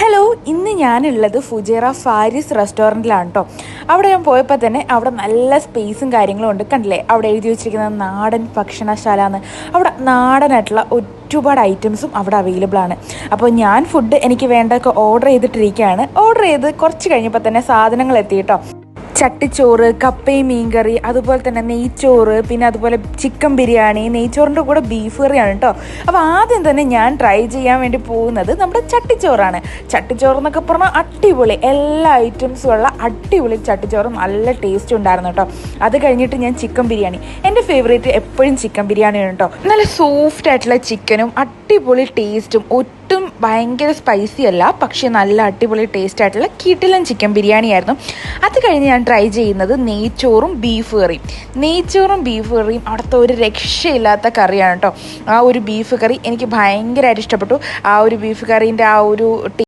Hello ഇന്ന് ഞാനുള്ളത് Fujairah Faris റെസ്റ്റോറന്റിലാണ് കേട്ടോ അവിടെ ഞാൻ പോയപ്പോൾ തന്നെ അവിടെ നല്ല സ്പേസും കാര്യങ്ങളും ഉണ്ട്. കണ്ടില്ലേ? അവിടെ എഴുതി വെച്ചിരിക്കുന്നത് നാടൻ ഭക്ഷണശാല എന്ന് അവിടെ നാടനായിട്ടുള്ള ഒരുപാട് ഐറ്റംസും അവിടെ അവൈലബിൾ ആണ്. അപ്പോൾ ഞാൻ ഫുഡ് എനിക്ക് വേണ്ടതൊക്കെ ഓർഡർ ചെയ്തിട്ടിരിക്കുകയാണ്. ഓർഡർ ചെയ്ത് കുറച്ച് കഴിഞ്ഞപ്പോൾ തന്നെ സാധനങ്ങൾ എത്തി കേട്ടോ ചട്ടിച്ചോറ് കപ്പയും മീൻകറി അതുപോലെ തന്നെ നെയ്ച്ചോറ് പിന്നെ അതുപോലെ ചിക്കൻ ബിരിയാണി നെയ്ച്ചോറിന്റെ കൂടെ ബീഫ് കറിയാണ് കേട്ടോ അപ്പോൾ ആദ്യം തന്നെ ഞാൻ ട്രൈ ചെയ്യാൻ വേണ്ടി പോകുന്നത് നമ്മുടെ ചട്ടിച്ചോറാണ്. ചട്ടിച്ചോറ് എന്നൊക്കെ പറഞ്ഞാൽ അടിപൊളി എല്ലാ ഐറ്റംസും ഉള്ള അടിപൊളി ചട്ടിച്ചോറ് നല്ല ടേസ്റ്റ് ഉണ്ടായിരുന്നു കേട്ടോ അത് കഴിഞ്ഞിട്ട് ഞാൻ ചിക്കൻ ബിരിയാണി. എന്റെ ഫേവറേറ്റ് എപ്പോഴും ചിക്കൻ ബിരിയാണിയാണ് കേട്ടോ നല്ല സോഫ്റ്റ് ആയിട്ടുള്ള ചിക്കനും അടിപൊളി ടേസ്റ്റും ഒട്ടും ഭയങ്കര സ്പൈസി അല്ല പക്ഷേ നല്ല അടിപൊളി ടേസ്റ്റ് ആയിട്ടുള്ള കിട്ടിലൻ ചിക്കൻ ബിരിയാണി ആയിരുന്നു. അത് കഴിഞ്ഞ് ഞാൻ ട്രൈ ചെയ്യുന്നത് നെയ്ച്ചോറും ബീഫ് കറിയും നെയ്ച്ചോറും ബീഫ് കറിയും അവിടുത്തെ ഒരു രക്ഷയില്ലാത്ത കറിയാണ് കേട്ടോ. ആ ഒരു ബീഫ് കറി എനിക്ക് ഭയങ്കരമായിട്ട് ഇഷ്ടപ്പെട്ടു. ആ ഒരു ബീഫ് കറീന്റെ ആ ഒരു